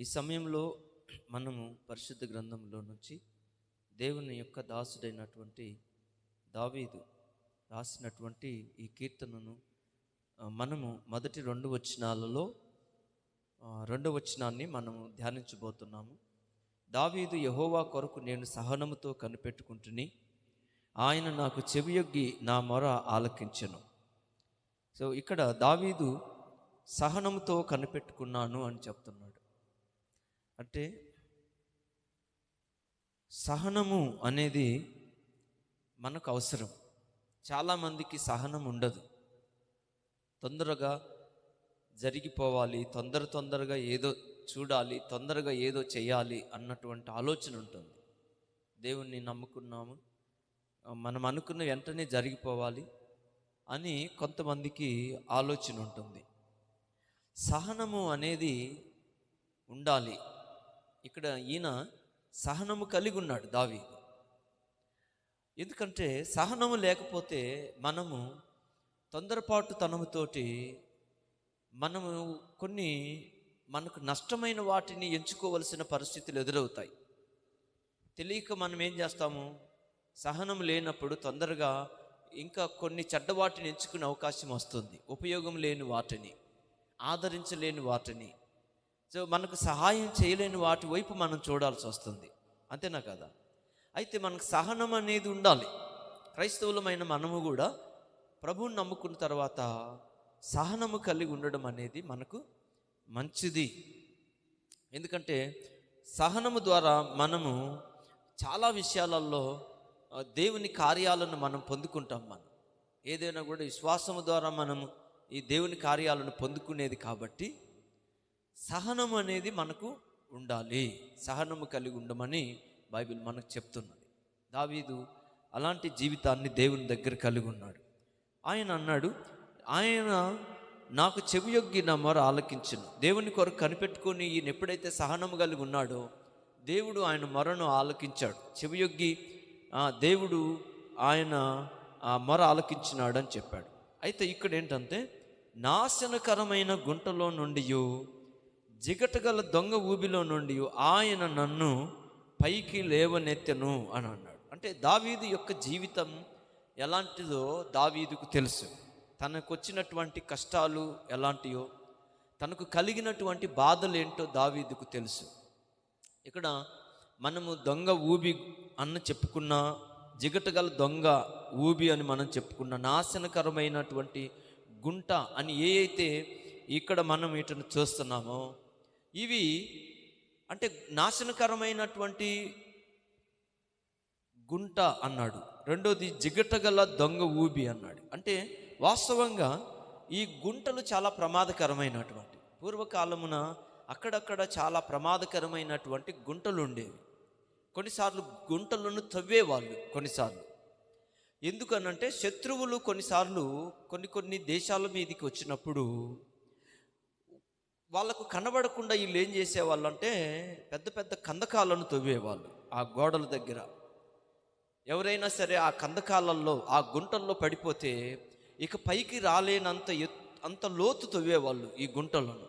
ఈ సమయంలో మనము పరిశుద్ధ గ్రంథంలో నుంచి దేవుని యొక్క దాసుడైనటువంటి దావీదు రాసినటువంటి ఈ కీర్తనను మనము మొదటి రెండు వచనాలలో రెండు రెండవ వచనాన్ని మనము ధ్యానించబోతున్నాము. దావీదు యహోవా కొరకు నేను సహనముతో కనిపెట్టుకుంటుని ఆయన నాకు చెవియొగ్గి నా మొర ఆలకించను. సో ఇక్కడ దావీదు సహనముతో కనిపెట్టుకున్నాను అని చెప్తున్నాడు. అంటే సహనము అనేది మనకు అవసరం. చాలామందికి సహనం ఉండదు. తొందరగా జరిగిపోవాలి తొందర తొందరగా ఏదో చూడాలి తొందరగా ఏదో చేయాలి అన్నటువంటి ఆలోచన ఉంటుంది. దేవుణ్ణి నమ్ముకున్నాము మనం అనుకున్న వెంటనే జరిగిపోవాలి అని కొంతమందికి ఆలోచన ఉంటుంది. సహనము అనేది ఉండాలి. ఇక్కడ ఈయన సహనము కలిగి ఉన్నాడు దావి ఎందుకంటే సహనము లేకపోతే మనము తొందరపాటు తనముతోటి మనము కొన్ని మనకు నష్టమైన వాటిని ఎంచుకోవలసిన పరిస్థితులు ఎదురవుతాయి. తెలియక మనం ఏం చేస్తాము? సహనం లేనప్పుడు తొందరగా ఇంకా కొన్ని చెడ్డ వాటిని ఎంచుకునే అవకాశం వస్తుంది. ఉపయోగం లేని వాటిని ఆదరించలేని వాటిని సో మనకు సహాయం చేయలేని వాటి వైపు మనం చూడాల్సి వస్తుంది. అంతేనా కదా? అయితే మనకు సహనం అనేది ఉండాలి. క్రైస్తవులమైన మనము కూడా ప్రభువుని నమ్ముకున్న తర్వాత సహనము కలిగి ఉండడం అనేది మనకు మంచిది. ఎందుకంటే సహనము ద్వారా మనము చాలా విషయాలలో దేవుని కార్యాలను మనం పొందుకుంటాం మనం. ఏదైనా కూడా విశ్వాసము ద్వారా మనము ఈ దేవుని కార్యాలను పొందుకునేది కాబట్టి సహనం అనేది మనకు ఉండాలి. సహనము కలిగి ఉండమని బైబిల్ మనకు చెప్తున్నది. దావీదు అలాంటి జీవితాన్ని దేవుని దగ్గర కలిగి ఉన్నాడు. ఆయన అన్నాడు ఆయన నాకు చెవియొగ్గి నా మొర ఆలకించను. దేవుని కొరకు కనిపెట్టుకొని ఈయన ఎప్పుడైతే సహనము కలిగి ఉన్నాడో దేవుడు ఆయన మొరను ఆలకించాడు. చెవియొగ్గి దేవుడు ఆయన ఆ మొర ఆలకించినాడు అని చెప్పాడు. అయితే ఇక్కడ ఏంటంటే నాశనకరమైన గుంటలో నుండి జిగటగల దొంగ ఊబిలో నుండి ఆయన నన్ను పైకి లేవనెత్తెను అని అన్నాడు. అంటే దావీదు యొక్క జీవితం ఎలాంటిదో దావీదుకు తెలుసు. తనకు వచ్చినటువంటి కష్టాలు ఎలాంటియో తనకు కలిగినటువంటి బాధలు ఏంటో దావీదుకు తెలుసు. ఇక్కడ మనము దొంగ ఊబి అన్న చెప్పుకున్న జిగటగల దొంగ ఊబి అని మనం చెప్పుకున్న నాశనకరమైనటువంటి గుంట అని ఏ అయితే ఇక్కడ మనం వీటిని చూస్తున్నామో ఇవి అంటే నాశనకరమైనటువంటి గుంట అన్నాడు. రెండోది జిగటగల దొంగ ఊబి అన్నాడు. అంటే వాస్తవంగా ఈ గుంటలు చాలా ప్రమాదకరమైనటువంటి పూర్వకాలమున అక్కడక్కడ చాలా ప్రమాదకరమైనటువంటి గుంటలు ఉండేవి. కొన్నిసార్లు గుంటలను తవ్వేవాళ్ళు కొన్నిసార్లు. ఎందుకనంటే శత్రువులు కొన్నిసార్లు కొన్ని కొన్ని దేశాల మీదకి వచ్చినప్పుడు వాళ్ళకు కనబడకుండా వీళ్ళు ఏం చేసేవాళ్ళు అంటే పెద్ద పెద్ద కందకాలను తవ్వేవాళ్ళు ఆ గోడల దగ్గర. ఎవరైనా సరే ఆ కందకాలలో ఆ గుంటల్లో పడిపోతే ఇక పైకి రాలేనంత అంత లోతు తవ్వేవాళ్ళు ఈ గుంటలను.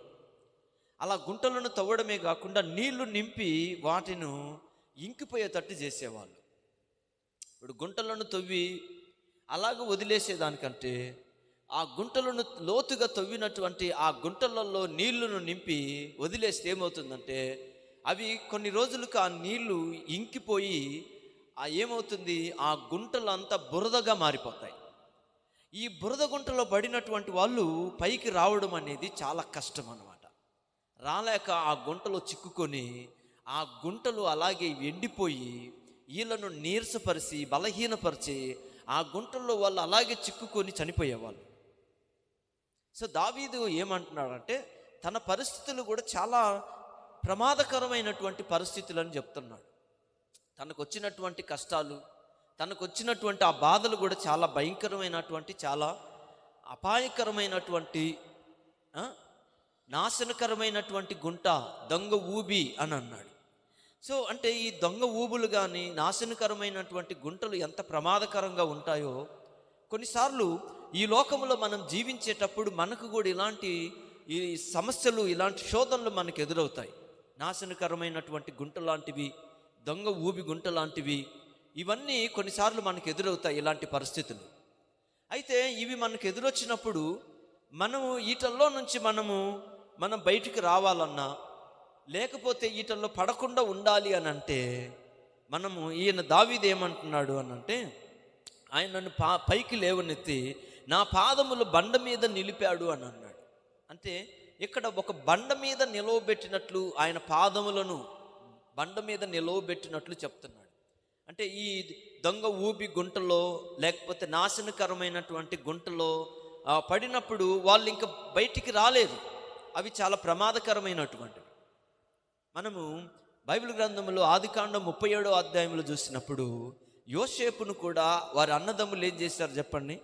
అలా గుంటలను తవ్వడమే కాకుండా నీళ్ళు నింపి వాటిని ఇంకిపోయేటట్టు చేసేవాళ్ళు. ఇప్పుడు గుంటలను తవ్వి అలాగ వదిలేసేదానికంటే ఆ గుంటలను లోతుగా తవ్వినటువంటి ఆ గుంటలలో నీళ్ళను నింపి వదిలేస్తే ఏమవుతుందంటే అవి కొన్ని రోజులకు ఆ నీళ్ళు ఇంకిపోయి ఆ ఏమవుతుంది? ఆ గుంటలు అంతా బురదగా మారిపోతాయి. ఈ బురద గుంటలో పడినటువంటి వాళ్ళు పైకి రావడం అనేది చాలా కష్టం అన్నమాట. రాలేక ఆ గుంటలో చిక్కుకొని ఆ గుంటలు అలాగే ఎండిపోయి వీళ్ళను నీరసపరిచి బలహీనపరిచి ఆ గుంటల్లో వాళ్ళు అలాగే చిక్కుకొని చనిపోయేవాళ్ళు. సో దావీదు ఏమంటున్నాడంటే తన పరిస్థితులు కూడా చాలా ప్రమాదకరమైనటువంటి పరిస్థితులు అని చెప్తున్నాడు. తనకు వచ్చినటువంటి కష్టాలు తనకు వచ్చినటువంటి ఆ బాధలు కూడా చాలా భయంకరమైనటువంటి చాలా అపాయకరమైనటువంటి నాశనకరమైనటువంటి గుంట దొంగ ఊబి అని అన్నాడు. సో అంటే ఈ దొంగ ఊబులు కానీ నాశనకరమైనటువంటి గుంటలు ఎంత ప్రమాదకరంగా ఉంటాయో కొన్నిసార్లు ఈ లోకంలో మనం జీవించేటప్పుడు మనకు కూడా ఇలాంటి ఈ సమస్యలు ఇలాంటి శోధనలు మనకు ఎదురవుతాయి. నాశనకరమైనటువంటి గుంట లాంటివి దొంగ ఊబి గుంట లాంటివి ఇవన్నీ కొన్నిసార్లు మనకు ఎదురవుతాయి ఇలాంటి పరిస్థితులు. అయితే ఇవి మనకు ఎదురొచ్చినప్పుడు మనము ఈటల్లో నుంచి మనము మనం బయటికి రావాలన్నా లేకపోతే ఈటల్లో పడకుండా ఉండాలి అని అంటే మనము ఈయన దావీది ఏమంటున్నాడు అని అంటే ఆయన నన్ను పా పైకి లేవనెత్తి నా పాదములు బండ మీద నిలిపాడు అని అన్నాడు. అంటే ఇక్కడ ఒక బండ మీద నిలవబెట్టినట్లు ఆయన పాదములను బండ మీద నిలవబెట్టినట్లు చెప్తున్నాడు. అంటే ఈ దొంగ ఊబి గుంటలో లేకపోతే నాశనకరమైనటువంటి గుంటలో పడినప్పుడు వాళ్ళు ఇంకా బయటికి రాలేదు. అవి చాలా ప్రమాదకరమైనటువంటివి. మనము బైబిల్ గ్రంథంలో ఆదికాండం ముప్పై ఏడో అధ్యాయంలో చూసినప్పుడు యోసేపును కూడా వారి అన్నదమ్ములు ఏం చేశారు చెప్పండి?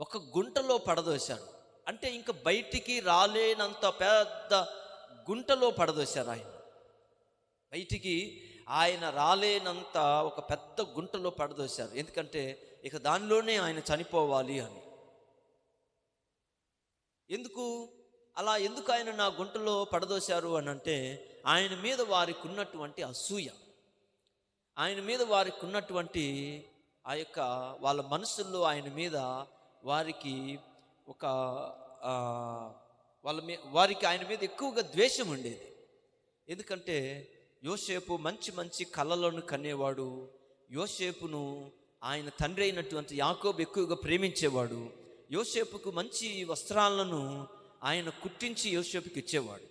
ఒక గుంటలో పడదోశాడు. అంటే ఇంకా బయటికి రాలేనంత పెద్ద గుంటలో పడదోశారు ఆయన. బయటికి ఆయన రాలేనంత ఒక పెద్ద గుంటలో పడదోశారు ఎందుకంటే ఇక దానిలోనే ఆయన చనిపోవాలి అని. ఎందుకు? అలా ఎందుకు ఆయన నా గుంటలో పడదోశారు అని అంటే ఆయన మీద వారికి ఉన్నటువంటి అసూయ. ఆయన మీద వారికి ఉన్నటువంటి ఆ యొక్క వాళ్ళ మనసుల్లో ఆయన మీద వారికి ఒక వాళ్ళ మీ వారికి ఆయన మీద ఎక్కువగా ద్వేషం ఉండేది. ఎందుకంటే యోసేపు మంచి మంచి కళలను కనేవాడు. యోసేపును ఆయన తండ్రి అయినటువంటి యాకోబు ఎక్కువగా ప్రేమించేవాడు. యోసేపుకు మంచి వస్త్రాలను ఆయన కుట్టించి యోసేపుకి ఇచ్చేవాడు.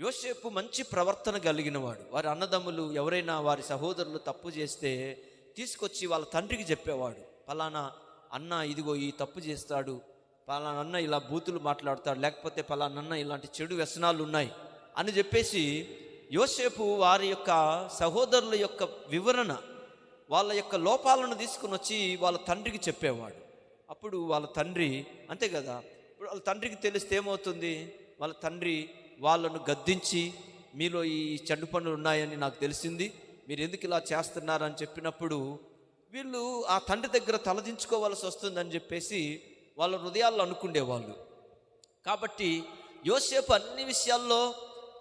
యోసేపు మంచి ప్రవర్తన కలిగినవాడు. వారి అన్నదమ్ములు ఎవరైనా వారి సహోదరులు తప్పు చేస్తే తీసుకొచ్చి వాళ్ళ తండ్రికి చెప్పేవాడు. ఫలానా అన్న ఇదిగో ఈ తప్పు చేస్తాడు. పలానన్న ఇలా బూతులు మాట్లాడతాడు. లేకపోతే పలానన్న అన్న ఇలాంటి చెడు వ్యసనాలు ఉన్నాయి అని చెప్పేసి యోసేపు వారి యొక్క సహోదరుల యొక్క వివరణ వాళ్ళ యొక్క లోపాలను తీసుకుని వచ్చి వాళ్ళ తండ్రికి చెప్పేవాడు. అప్పుడు వాళ్ళ తండ్రి అంతే కదా ఇప్పుడు వాళ్ళ తండ్రికి తెలిస్తే ఏమవుతుంది? వాళ్ళ తండ్రి వాళ్ళను గద్దించి మీలో ఈ చెడ్డు పనులు ఉన్నాయని నాకు తెలిసింది. మీరు ఎందుకు ఇలా చేస్తున్నారని చెప్పినప్పుడు వీళ్ళు ఆ తండ్రి దగ్గర తలదించుకోవాల్సి వస్తుందని చెప్పేసి వాళ్ళ హృదయాల్లో అనుకుండేవాళ్ళు. కాబట్టి యోసేపు అన్ని విషయాల్లో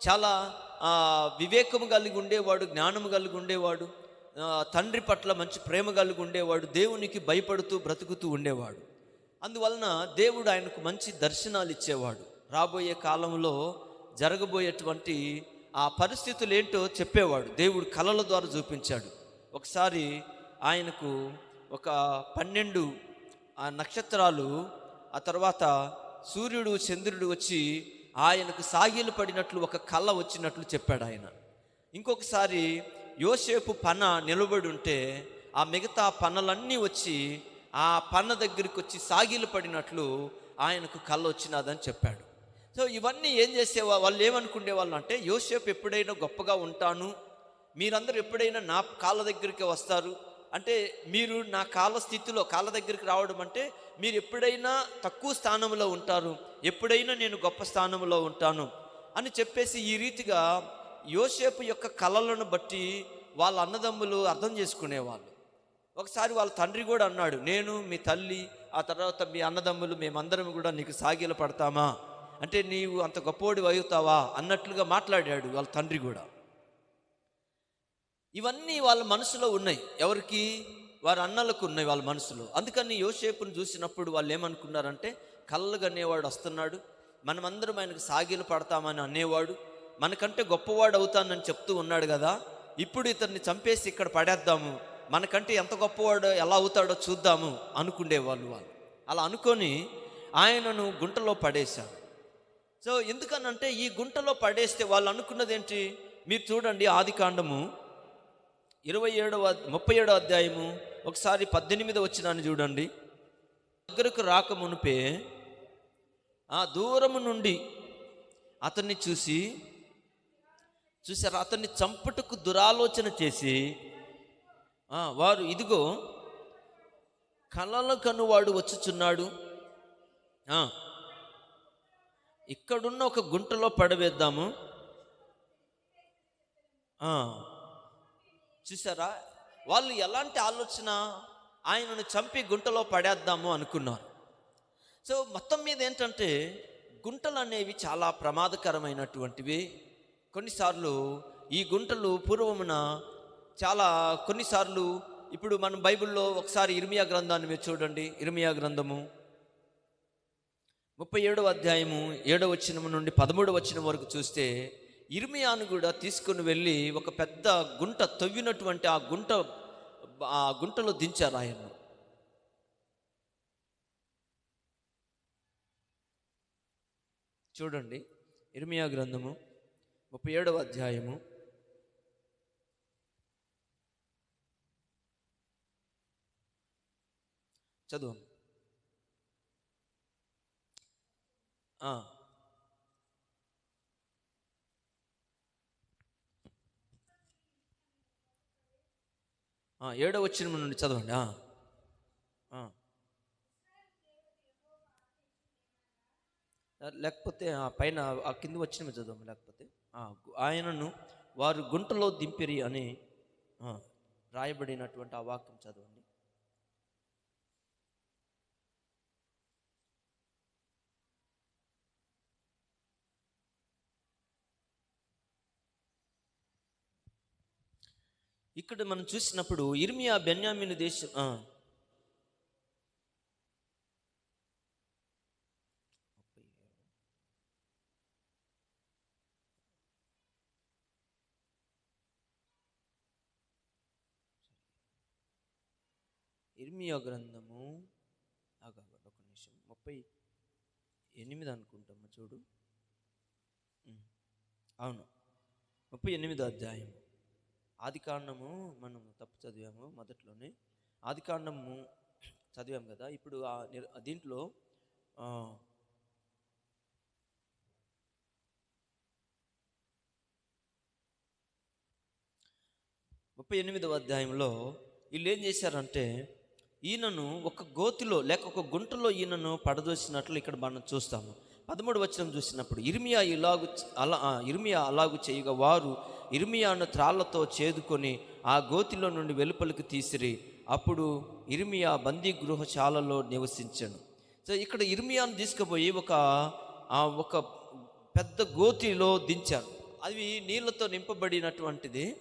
చాలా వివేకము కలిగి ఉండేవాడు జ్ఞానము కలిగి ఉండేవాడు తండ్రి పట్ల మంచి ప్రేమ కలిగి ఉండేవాడు దేవునికి భయపడుతూ బ్రతుకుతూ ఉండేవాడు. అందువలన దేవుడు ఆయనకు మంచి దర్శనాలు ఇచ్చేవాడు. రాబోయే కాలంలో జరగబోయేటువంటి ఆ పరిస్థితులు ఏంటో చెప్పేవాడు. దేవుడు కళల ద్వారా చూపించాడు. ఒకసారి ఆయనకు ఒక పన్నెండు ఆ నక్షత్రాలు ఆ తర్వాత సూర్యుడు చంద్రుడు వచ్చి ఆయనకు సాగిలు పడినట్లు ఒక కళ్ళ వచ్చినట్లు చెప్పాడు ఆయన. ఇంకొకసారి యోసేపు పన నిలబడి ఉంటే ఆ మిగతా పనలన్నీ వచ్చి ఆ పన్న దగ్గరికి వచ్చి సాగిలు పడినట్లు ఆయనకు కళ్ళ వచ్చినదని చెప్పాడు. సో ఇవన్నీ ఏం చేసేవా వాళ్ళు ఏమనుకునే వాళ్ళు అంటే యోసేపు ఎప్పుడైనా గొప్పగా ఉంటాను మీరందరూ ఎప్పుడైనా నా కాళ్ళ దగ్గరికి వస్తారు అంటే మీరు నా కాల స్థితిలో కాళ్ళ దగ్గరికి రావడం అంటే మీరు ఎప్పుడైనా తక్కువ స్థానంలో ఉంటారు ఎప్పుడైనా నేను గొప్ప స్థానంలో ఉంటాను అని చెప్పేసి ఈ రీతిగా యోసేపు యొక్క కళలను బట్టి వాళ్ళ అన్నదమ్ములు అర్థం చేసుకునేవాళ్ళు. ఒకసారి వాళ్ళ తండ్రి కూడా అన్నాడు నేను మీ తల్లి ఆ తర్వాత మీ అన్నదమ్ములు మేమందరం కూడా నీకు సాగిల పడతామా అంటే నీవు అంత గొప్పోడి అవుతావా? అన్నట్లుగా మాట్లాడాడు వాళ్ళ తండ్రి కూడా. ఇవన్నీ వాళ్ళ మనసులో ఉన్నాయి. ఎవరికి? వారి అన్నలకు ఉన్నాయి వాళ్ళ మనసులో. అందుకని యోసేపును చూసినప్పుడు వాళ్ళు ఏమనుకున్నారంటే కళ్ళగా అనేవాడు వస్తున్నాడు మనమందరం ఆయనకు సాగిలు పడతామని అనేవాడు మనకంటే గొప్పవాడు అవుతానని చెప్తూ ఉన్నాడు కదా ఇప్పుడు ఇతన్ని చంపేసి ఇక్కడ పడేద్దాము మనకంటే ఎంత గొప్పవాడో ఎలా అవుతాడో చూద్దాము అనుకునేవాళ్ళు వాళ్ళు. అలా అనుకొని ఆయనను గుంటలో పడేశారు. సో ఎందుకనంటే ఈ గుంటలో పడేస్తే వాళ్ళు అనుకున్నది ఏంటి మీరు చూడండి ఆది కాండము. ఇరవై ఏడవ ముప్పై ఏడవ అధ్యాయము ఒకసారి పద్దెనిమిది వచ్చినాన్ని చూడండి. దగ్గరకు రాక మునిపే ఆ దూరము నుండి అతన్ని చూసి చూసారు అతన్ని చంపుటకు దురాలోచన చేసి వారు ఇదిగో కలల కనువాడు వచ్చుచున్నాడు. ఇక్కడున్న ఒక గుంటలో పడవేద్దాము. చూసారా వాళ్ళు ఎలాంటి ఆలోచన? ఆయనను చంపి గుంటలో పడేద్దాము అనుకున్నారు. సో మొత్తం మీద ఏంటంటే గుంటలు అనేవి చాలా ప్రమాదకరమైనటువంటివి. కొన్నిసార్లు ఈ గుంటలు పూర్వమున చాలా కొన్నిసార్లు ఇప్పుడు మనం బైబిల్లో ఒకసారి ఇర్మియా గ్రంథాన్ని మీరు చూడండి. ఇర్మియా గ్రంథము ముప్పై ఏడవ అధ్యాయము ఏడవ వచనం నుండి పదమూడవ వచనం వరకు చూస్తే ఇర్మియాను కూడా తీసుకుని వెళ్ళి ఒక పెద్ద గుంట తవ్వినటువంటి ఆ గుంట ఆ గుంటలో దించారు ఆయన్ను చూడండి ఇర్మియా గ్రంథము ముప్పై ఏడవ అధ్యాయము. చదువు. ఏడో వచ్చిన నుండి చదవండి లేకపోతే ఆ పైన ఆ కింద వచ్చిన చదవం లేకపోతే. ఆయనను వారు గుంటలో దింపిరి అని రాయబడినటువంటి ఆ వాక్యం చదవండి. ఇక్కడ మనం చూసినప్పుడు ఇర్మియా బెన్యామిన్ దేశం ఇర్మియా గ్రంథము ఒక నిమిషం ముప్పై ఎనిమిది అనుకుంటామా చూడు. అవును ముప్పై ఎనిమిదో అధ్యాయం ఆది కాండము మనం తప్పు చదివాము మొదట్లోనే. ఆది కాండము చదివాం కదా. ఇప్పుడు ఆ దీంట్లో ముప్పై ఎనిమిదవ అధ్యాయంలో వీళ్ళు ఏం చేశారంటే ఈయనను ఒక గోతిలో లేక ఒక గుంటలో ఈయనను పడదోసినట్లు ఇక్కడ మనం చూస్తాము. పదమూడు వచనం చూసినప్పుడు ఇర్మియా ఇలాగు అలా ఇర్మియా అలాగు చేయగా వారు ఇర్మియాను త్రాళ్ళతో చేదుకొని ఆ గోతిలో నుండి వెలుపలికి తీసిరి. అప్పుడు ఇర్మియా బందీ గృహశాలలో నివసించాను. సో ఇక్కడ ఇర్మియాను తీసుకుపోయి ఒక ఒక పెద్ద గోతిలో దించారు. అవి నీళ్ళతో నింపబడినటువంటిది.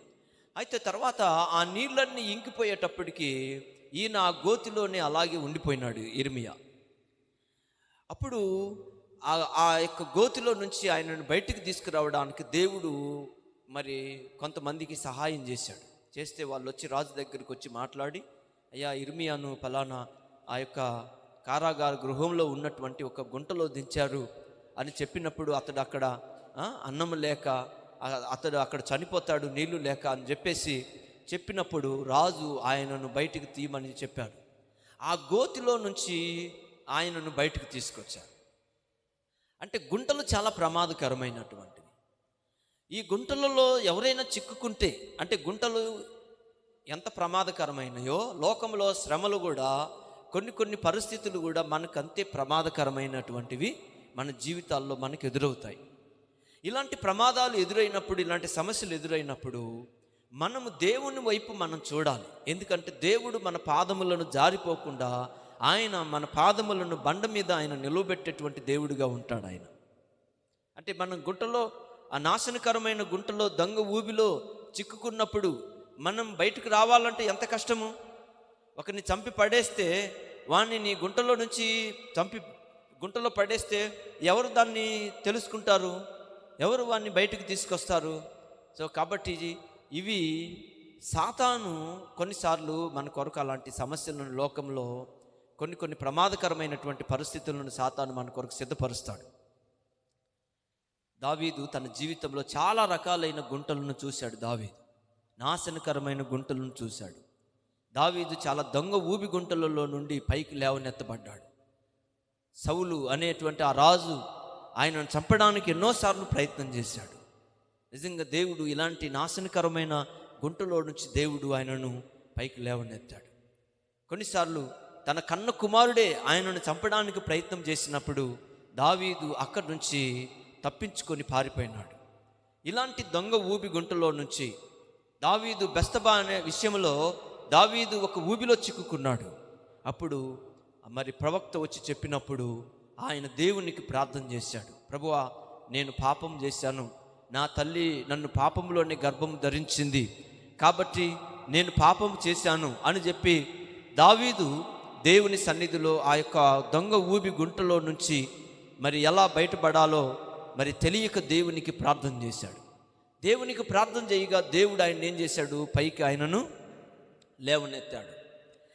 అయితే తర్వాత ఆ నీళ్ళన్నీ ఇంకిపోయేటప్పటికి ఈయన ఆ గోతిలోనే అలాగే ఉండిపోయినాడు ఇర్మియా. అప్పుడు ఆ ఆ యొక్క గోతిలో నుంచి ఆయనను బయటికి తీసుకురావడానికి దేవుడు మరి కొంతమందికి సహాయం చేశాడు. చేస్తే వాళ్ళు వచ్చి రాజు దగ్గరికి వచ్చి మాట్లాడి అయ్యా ఇర్మియాను ఫలానా ఆ యొక్క కారాగార గృహంలో ఉన్నటువంటి ఒక గుంటలో దించారు అని చెప్పినప్పుడు అతడు అక్కడ అన్నం లేక అతడు అక్కడ చనిపోతాడు నీళ్ళు లేక అని చెప్పేసి చెప్పినప్పుడు రాజు ఆయనను బయటికి తీయమని చెప్పాడు. ఆ గోతిలో నుంచి ఆయనను బయటకు తీసుకొచ్చారు. అంటే గుంటలు చాలా ప్రమాదకరమైనటువంటి ఈ గుంటలలో ఎవరైనా చిక్కుకుంటే అంటే గుంటలు ఎంత ప్రమాదకరమైనయో లోకంలో శ్రమలు కూడా కొన్ని కొన్ని పరిస్థితులు కూడా మనకు అంతే ప్రమాదకరమైనటువంటివి మన జీవితాల్లో మనకు ఎదురవుతాయి. ఇలాంటి ప్రమాదాలు ఎదురైనప్పుడు ఇలాంటి సమస్యలు ఎదురైనప్పుడు మనము దేవుని వైపు మనం చూడాలి. ఎందుకంటే దేవుడు మన పాదములను జారిపోకుండా ఆయన మన పాదములను బండ మీద ఆయన నిలవబెట్టేటువంటి దేవుడిగా ఉంటాడు ఆయన. అంటే మనం గుంటలో ఆ నాశనకరమైన గుంటలో దొంగ ఊబిలో చిక్కుకున్నప్పుడు మనం బయటకు రావాలంటే ఎంత కష్టము? ఒకరిని చంపి పడేస్తే వాణ్ణి నీ గుంటలో నుంచి చంపి గుంటలో పడేస్తే ఎవరు దాన్ని తెలుసుకుంటారు? ఎవరు వాడిని బయటకు తీసుకొస్తారు? సో కాబట్టి ఇవి సాతాను కొన్నిసార్లు మన కొరకు అలాంటి సమస్యలను లోకంలో కొన్ని కొన్ని ప్రమాదకరమైనటువంటి పరిస్థితులను సాతాను మన కొరకు సిద్ధపరుస్తాడు. దావీదు తన జీవితంలో చాలా రకాలైన గుంటలను చూశాడు దావీదు. నాశనకరమైన గుంటలను చూశాడు. దావీదు చాలా దొంగ ఊబి గుంటలలో నుండి పైకి లేవనెత్తబడ్డాడు. సౌలు అనేటువంటి ఆ రాజు ఆయనను చంపడానికి ఎన్నోసార్లు ప్రయత్నం చేశాడు. నిజంగా దేవుడు ఇలాంటి నాశనకరమైన గుంటలో నుంచి దేవుడు ఆయనను పైకి లేవనెత్తాడు. కొన్నిసార్లు తన కన్న కుమారుడే ఆయనను చంపడానికి ప్రయత్నం చేసినప్పుడు దావీదు అక్కడి నుంచి తప్పించుకొని పారిపోయినాడు. ఇలాంటి దొంగ ఊబి గుంటలో నుంచి దావీదు బెస్తబా అనే విషయంలో దావీదు ఒక ఊబిలో చిక్కుకున్నాడు. అప్పుడు మరి ప్రవక్త వచ్చి చెప్పినప్పుడు ఆయన దేవునికి ప్రార్థన చేశాడు. ప్రభువా నేను పాపం చేశాను. నా తల్లి నన్ను పాపంలోనే గర్భం ధరించింది. కాబట్టి నేను పాపం చేశాను అని చెప్పి దావీదు దేవుని సన్నిధిలో ఆ యొక్క దొంగ ఊబి గుంటలో నుంచి మరి ఎలా బయటపడాలో మరి తెలియక దేవునికి ప్రార్థన చేశాడు. దేవునికి ప్రార్థన చేయగా దేవుడు ఆయన ఏం చేశాడు? పైకి ఆయనను లేవనెత్తాడు.